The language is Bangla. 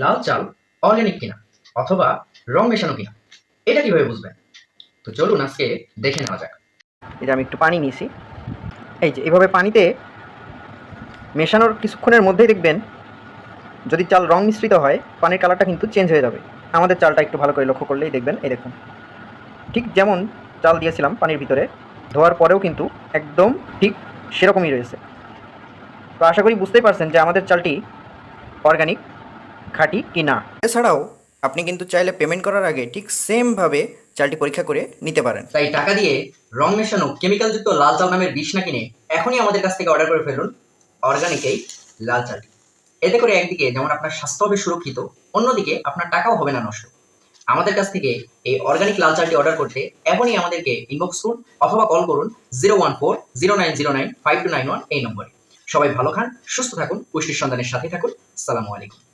লাল চাল অর্গ্যানিক কিনা অথবা রং মেশানো কিনা, এটা কীভাবে বুঝবেন? তো চলুন আজকে দেখে নেওয়া যাক। যে আমি একটু পানি নিয়েছি। এই যে, এভাবে পানিতে মেশানোর কিছুক্ষণের মধ্যেই দেখবেন যদি চাল রং মিশ্রিত হয়, পানির কালারটা কিন্তু চেঞ্জ হয়ে যাবে। আমাদের চালটা একটু ভালো করে লক্ষ্য করলেই দেখবেন, এই দেখুন। ঠিক যেমন চাল দিয়েছিলাম পানির ভিতরে, ধোয়ার পরেও কিন্তু একদম ঠিক সেরকমই রয়েছে। তো আশা করি বুঝতেই পারছেন যে আমাদের চালটি অর্গানিক খাঁটি কি না এছাড়াও আপনি কিন্তু চাইলে পেমেন্ট করার আগে ঠিক সেমভাবে চালটি পরীক্ষা করে নিতে পারেন। তাই টাকা দিয়ে রং মেশানো কেমিক্যালযুক্ত লাল চাল নামের বিষ না কিনে এখনই আমাদের কাছ থেকে অর্ডার করে ফেলুন অর্গানিক এই লাল চালটি। এতে করে একদিকে যেমন আপনার স্বাস্থ্য হবে সুরক্ষিত অন্যদিকে আপনার টাকাও হবে না নষ্ট। আমাদের কাছ থেকে এই অর্গানিক লাল চালটি অর্ডার করতে এখনই আমাদেরকে ইনবক্স করুন অথবা কল করুন zero one four zero nine zero nine five two nine one এই নম্বরে। সবাই ভালো খান সুস্থ থাকুন পুষ্টির সন্ধানের সাথে থাকুন। আসসালামু আলাইকুম।